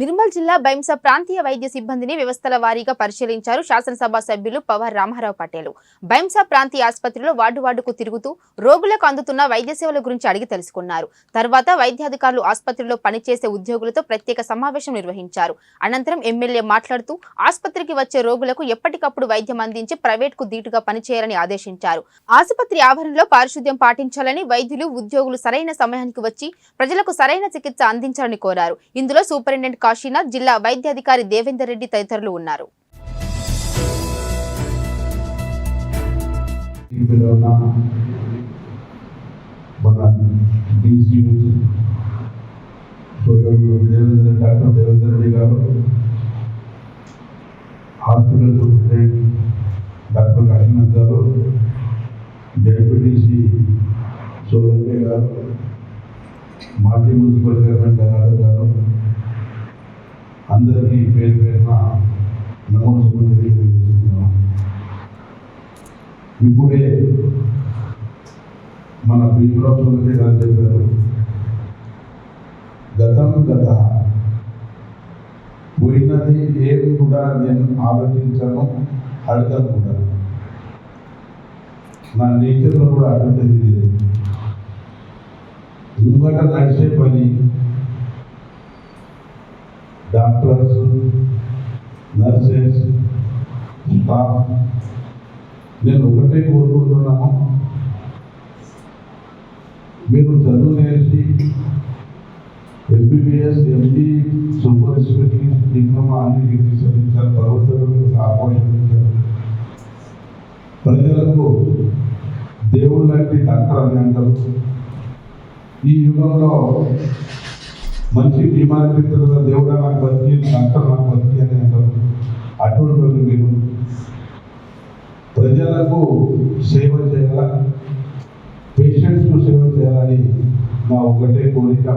నిర్మల్ జిల్లా బైంస ప్రాంతీయ వైద్య సిబ్బందిని వ్యవస్థల వారీగా పరిశీలించారు శాసనసభ సభ్యులు పవర్ రామారావు పటేల్. బైంస ప్రాంతీయ ఆసుపత్రిలో వార్డు వార్డుకు తిరుగుతూ రోగులకు అందుతున్న వైద్య సేవల గురించి అడిగి తెలుసుకున్నారు. తర్వాత వైద్యాధికారులు ఆసుపత్రిలో పనిచేసే ఉద్యోగులతో ప్రత్యేక సమావేశం నిర్వహించారు. అనంతరం ఎమ్మెల్యే మాట్లాడుతూ ఆసుపత్రికి వచ్చే రోగులకు ఎప్పటికప్పుడు వైద్యం అందించి ప్రైవేట్కు ధీటుగా పనిచేయాలని ఆదేశించారు. ఆసుపత్రి ఆవరణలో పారిశుద్ధ్యం పాటించాలని వైద్యులు ఉద్యోగులు సరైన సమయానికి వచ్చి ప్రజలకు సరైన చికిత్స అందించాలని కోరారు. ఇందులో సూపరింటెండెంట్ కాశీనాథ్ జిల్లా వైద్యాధికారి దేవేందర్ రెడ్డి తదితరులు ఉన్నారు. డాక్టర్ హాస్పిటల్ డాక్టర్ కాశీనాథ్ గారు జడ్పీటీసీ సోలంకే గారు మాజీ మున్సిపల్ చైర్మన్ గారు అందరికీ పేరు పేరున నమస్కారం తెలియజేస్తున్నాం. ఇప్పుడే మన భీమరావు చౌదరి గారు చెప్పారు. గతం గత పోయినది ఏం కూడా నేను ఆలోచించను అడగను కూడా. నా నేచర్లో కూడా అటువంటిది లేదు. ముంగట నడిచే పని నేను ఒకటే కోరుకుంటున్నాను మీరు చదువు నేర్చి MBBS MD super specialist diploma అన్ని డిగ్రీ చదివించారు ప్రభుత్వం మీకు ఆపోషణ ఇచ్చారు ప్రజలకు దేవుడు లాంటి డాక్టర్ అని అంటారు ఈ యుగంలో మంచి బీమారితుల దేవుడా నాకు బతికి ప్రజలకు సేవ చేయాల? పేషెంట్స్ను సేవ చేయాలని నా ఒకటే కోరిక.